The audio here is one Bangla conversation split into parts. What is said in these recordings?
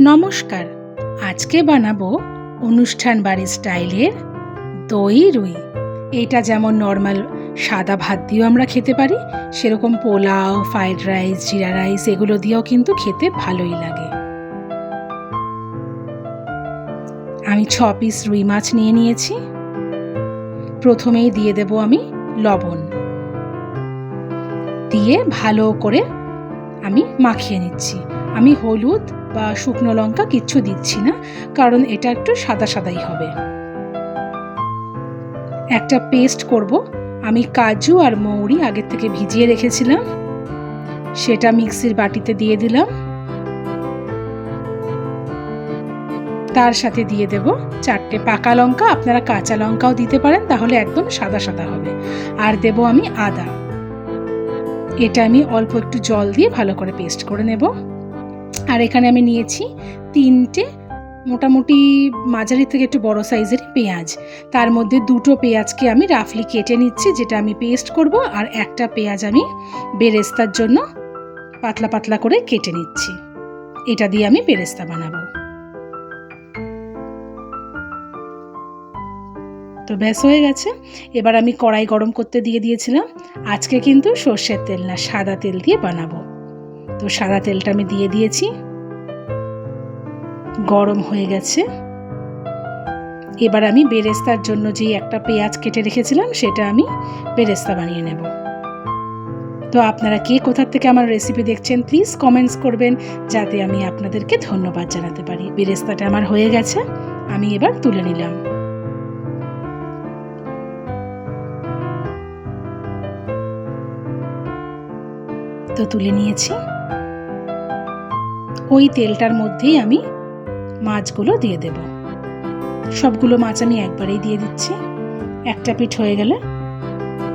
নমস্কার। আজকে বানাবো অনুষ্ঠান বাড়ির স্টাইলের দই রুই। এটা যেমন নর্মাল সাদা ভাত দিয়েও আমরা খেতে পারি, সেরকম পোলাও ফ্রাইড রাইস জিরা রাইস এগুলো দিয়েও কিন্তু খেতে ভালোই লাগে। আমি ছ পিস রুই মাছ নিয়ে নিয়েছি। প্রথমেই দিয়ে দেব আমি লবণ। দিয়ে ভালো করে আমি মাখিয়ে নিচ্ছি। আমি হলুদ বা শুকনো লঙ্কা কিচ্ছু দিচ্ছি না, কারণ এটা একটু সাদা সাদাই হবে। একটা পেস্ট করব। আমি কাজু আর মৌরি আগের থেকে ভিজিয়ে রেখেছিলাম। সেটা মিক্সির বাটিতে দিয়ে দিলাম। তার সাথে দিয়ে দেব চারটে পাকা লঙ্কা। আপনারা কাঁচা লঙ্কাও দিতে পারেন, তাহলে একদম সাদা সাদা হবে। আর দেব আমি আদা। এটা আমি অল্প একটু জল দিয়ে ভালো করে পেস্ট করে নেব। আর এখানে আমি নিয়েছি তিনটে মোটামুটি মাঝারি থেকে একটু বড় সাইজের পেঁয়াজ। তার মধ্যে দুটো পেঁয়াজকে আমি রাফলি কেটে নিচ্ছি, যেটা আমি পেস্ট করব, আর একটা পেঁয়াজ আমি বেরেস্তার জন্য পাতলা পাতলা করে কেটে নিচ্ছি। এটা দিয়ে আমি বেরেস্তা বানাবো। তো ব্যাস, হয়ে গেছে। এবার আমি কড়াই গরম করতে দিয়ে দিয়েছিলাম। আজকে কিন্তু সর্ষের তেল না, সাদা তেল দিয়ে বানাবো। তো সাদা তেলটা আমি দিয়ে দিয়েছি। গরম হয়ে গেছে। এবার আমি বেরেস্তার জন্য যে একটা পেঁয়াজ কেটে রেখেছিলাম, সেটা আমি বেরেস্তা বানিয়ে নেব। তো আপনারা কে কোথার থেকে আমার রেসিপি দেখছেন প্লিজ কমেন্টস করবেন, যাতে আমি আপনাদেরকে ধন্যবাদ জানাতে পারি। বেরেস্তাটা আমার হয়ে গেছে, আমি এবার তুলে নিলাম। তো তুলে নিয়েছি। ওই তেলটার মধ্যেই আমি মাছগুলো দিয়ে দেব। সবগুলো মাছ আমি একবারেই দিয়ে দিচ্ছি। একটা পিঠ হয়ে গেলে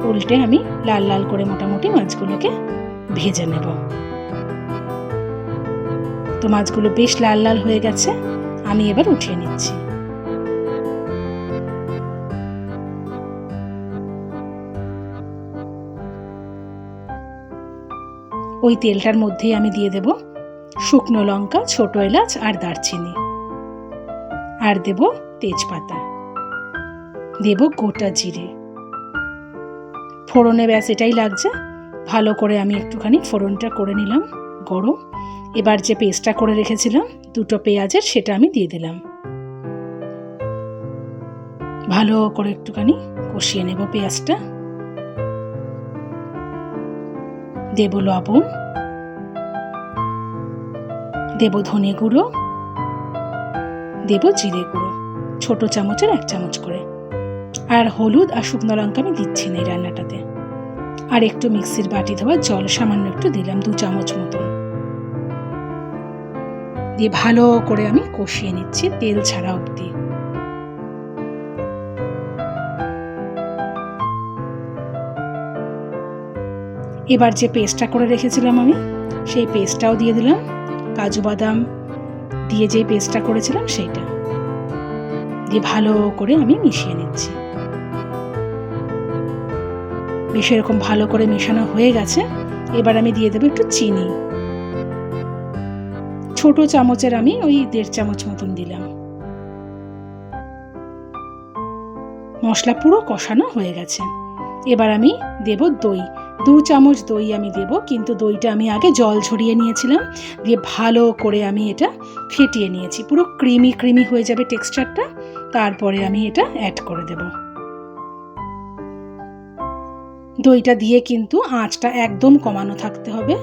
উল্টে আমি লাল লাল করে মোটামুটি মাছগুলোকে ভেজে নেব। তো মাছগুলো বেশ লাল লাল হয়ে গেছে, আমি এবার উঠিয়ে নিচ্ছি। ওই তেলটার মধ্যেই আমি দিয়ে দেব শুকনো লঙ্কা, ছোট এলাচ আর দারচিনি। আর দেব তেজপাতা। দেব গোটা জিরে। ফোড়নে ব্যাস এটাই লাগছে। ভালো করে আমি একটুখানি ফোড়নটা করে নিলাম, গরম। এবার যে পেস্টটা করে রেখেছিলাম, দুটো পেঁয়াজের সেটা আমি দিয়ে দিলাম। ভালো করে একটুখানি কষিয়ে নেব পেঁয়াজটা। দেব লবণ। দেব ধনে গুঁড়ো। দেব জিরে গুঁড়ো, ছোট চামচের এক চামচ করে। আর হলুদ আর শুকনো লঙ্কা আমি দিচ্ছি না এই রান্নাটাতে। আর একটু মিক্সির বাটি ধোয়া জল সামান্য একটু দিলাম, দু চামচ মতন। দিয়ে ভালো করে আমি কষিয়ে নিচ্ছি তেল ছাড়া অবধি। এবার যে পেস্টটা করে রেখেছিলাম আমি, সেই পেস্টটাও দিয়ে দিলাম। কাজু বাদাম দিয়ে যে পেস্টটা করেছিলাম সেইটা। দিয়ে ভালো করে আমি মিশিয়ে নিচ্ছি। বেশ এরকম ভালো করে মেশানো হয়ে গেছে। এবার আমি দিয়ে দেবো একটু চিনি। ছোট চামচের আমি ওই দেড় চামচ মতন দিলাম। মশলা পুরো কষানো হয়ে গেছে। এবার আমি দেব দই। দু চামচ দই আমি দেব, কিন্তু দইটা আমি আগে জল ঝরিয়ে নিয়েছিলাম, দিয়ে ভালো করে আমি এটা ফেটিয়ে নিয়েছি। পুরো ক্রিমি ক্রিমি হয়ে যাবে টেক্সচারটা, তারপরে আমি এটা অ্যাড করে দেব। দইটা দিয়ে কিন্তু আঁচটা একদম কমানো থাকতে হবে।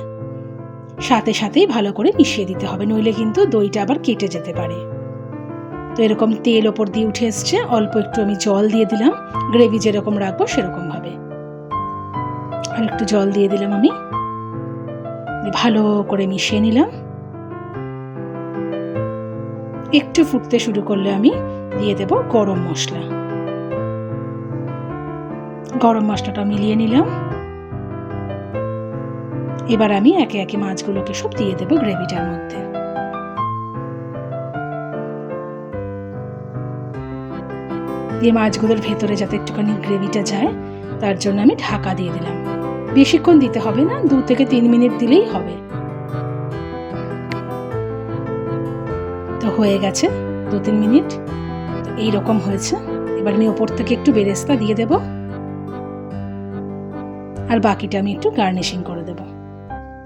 সাথে সাথেই ভালো করে মিশিয়ে দিতে হবে, নইলে কিন্তু দইটা আবার কেটে যেতে পারে। তো এরকম তেল ওপর দিয়ে উঠে এসছে, অল্প একটু আমি জল দিয়ে দিলাম গ্রেভি যেরকম রাখব সেরকমভাবে আর একটু জল দিয়ে দিলাম আমি ভালো করে মিশিয়ে নিলাম। একটু ফুটতে শুরু করলে আমি দিয়ে দেব গরম মশলা। গরম মশলাটা মিলিয়ে নিলাম। এবার আমি একে একে মাছগুলোকে সব দিয়ে দেব গ্রেভিটার মধ্যে। দিয়ে মাছগুলোর ভেতরে যাতে একটুখানি গ্রেভিটা যায়, তার জন্য আমি ঢাকা দিয়ে দিলাম। বেশিক্ষণ দিতে হবে না, দু থেকে তিন মিনিট দিলেই হবে। তো হয়ে গেছে, দু তিন মিনিট। তো এইরকম হয়েছে। এবার আমি ওপর থেকে একটু বেরেস্তা দিয়ে দেব। আর বাকিটা আমি একটু গার্নিশিং করে দেব।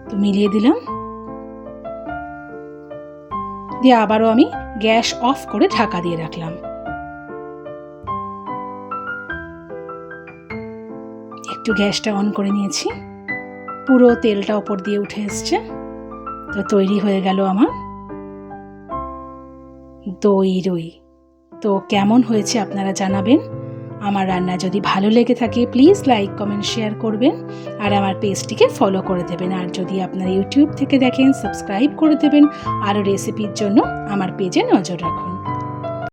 তো মিলিয়ে দিলাম। দিয়ে আবারও আমি গ্যাস অফ করে ঢাকা দিয়ে রাখলাম। একটু গ্যাসটা অন করে নিয়েছি। পুরো তেলটা ওপর দিয়ে উঠে এসছে। তো তৈরি হয়ে গেল আমার দই রই। তো কেমন হয়েছে আপনারা জানাবেন। আমার রান্না যদি ভালো লেগে থাকে প্লিজ লাইক কমেন্ট শেয়ার করবেন। আর আমার পেজটিকে ফলো করে দেবেন। আর যদি আপনারা ইউটিউব থেকে দেখেন সাবস্ক্রাইব করে দেবেন। আরও রেসিপির জন্য আমার পেজে নজর রাখুন।